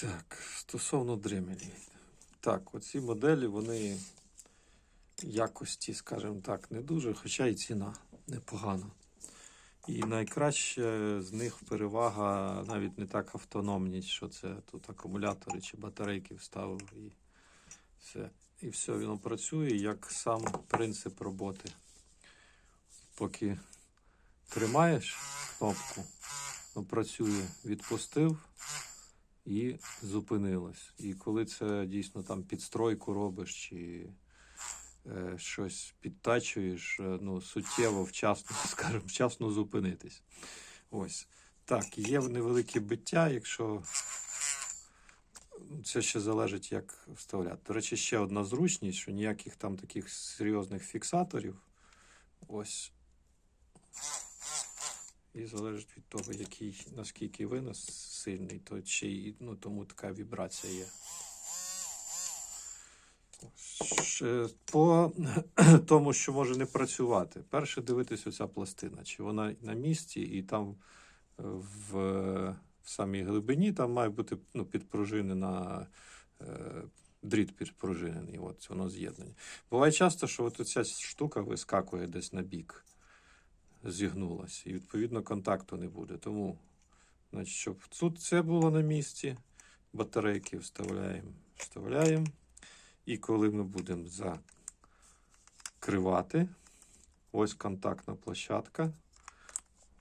Так, стосовно дремелі. Так, оці моделі, вони якості, скажімо так, не дуже, хоча і ціна непогана. І найкраще з них перевага навіть не так автономність, що це тут акумулятори чи батарейки вставив і все. І все, воно працює як сам принцип роботи. Поки тримаєш кнопку, воно працює, відпустив і зупинилось. І коли це дійсно там підстройку робиш чи е, щось підтачуєш, е, ну, суттєво, вчасно, скажімо, вчасно зупинитись. Ось. Так, є невелике биття, якщо це ще залежить, як вставляти. До речі, ще одна зручність, що ніяких там таких серйозних фіксаторів. Ось. І залежить від того, який, наскільки винос сильний, то чи ну, тому така вібрація є. По тому, що може не працювати. Перше дивитись оця пластина, чи вона на місці, і там е, в, в самій глибині там має бути ну, підпружинена е, дріт підпружинений. От воно з'єднання. Буває часто, що от ця штука вискакує десь на бік, зігнулась, і відповідно контакту не буде. Тому, значить, щоб тут це було на місці, батарейки вставляємо, вставляємо. І коли ми будемо закривати, ось контактна площадка,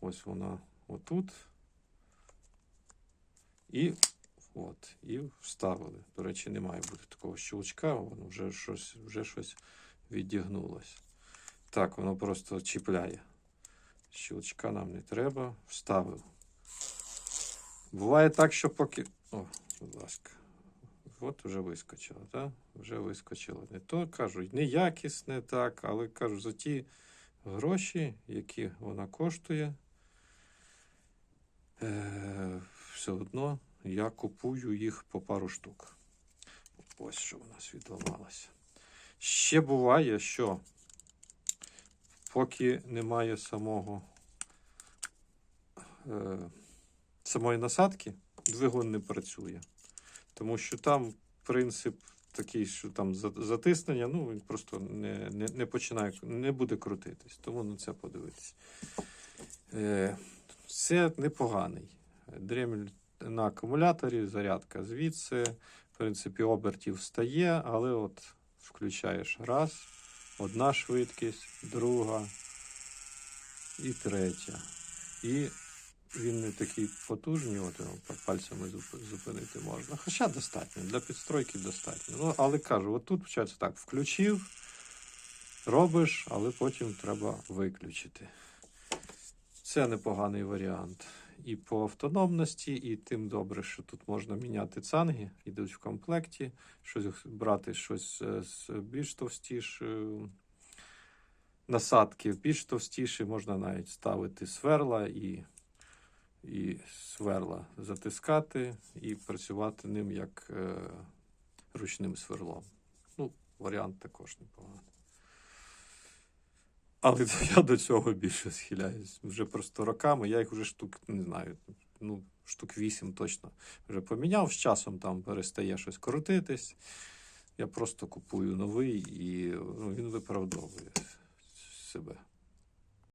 ось вона отут. І от, і вставили. До речі, не має бути такого щелчка, воно вже щось, вже щось відігнулось. Так, воно просто чіпляє. Щелчка нам не треба. Вставив. Буває так, що поки. О, будь ласка. От вже вискочило, так? Вже вискочило. Не то кажу, неякісне так, але кажу, за ті гроші, які вона коштує, е, все одно я купую їх по пару штук. Ось що у нас відламалося. Ще буває, що поки немає самого е, самої насадки, двигун не працює. Тому що там принцип такий, що там затиснення, ну він просто не, не, не починає, не буде крутитись. Тому на це подивитись. Е, це непоганий. Дремель на акумуляторі, зарядка звідси. В принципі, обертів стає, але от включаєш раз, одна швидкість, друга і третя. І він не такий потужний, от пальцями зупинити можна. Хоча достатньо, для підстройки достатньо. Ну, але кажу, от тут вчаться так, включив, робиш, але потім треба виключити. Це непоганий варіант. І по автономності, і тим добре, що тут можна міняти цанги, йдуть в комплекті, щось брати щось е, з більш товстіше. Насадки більш товстіші, можна навіть ставити сверла і і сверла затискати і працювати ним як е, ручним сверлом. Ну, варіант також непоганий. Але я до цього більше схиляюсь. Вже просто роками, я їх вже штук, не знаю, ну, штук вісім точно вже поміняв. З часом там перестає щось крутитись. Я просто купую новий і ну, він виправдовує себе.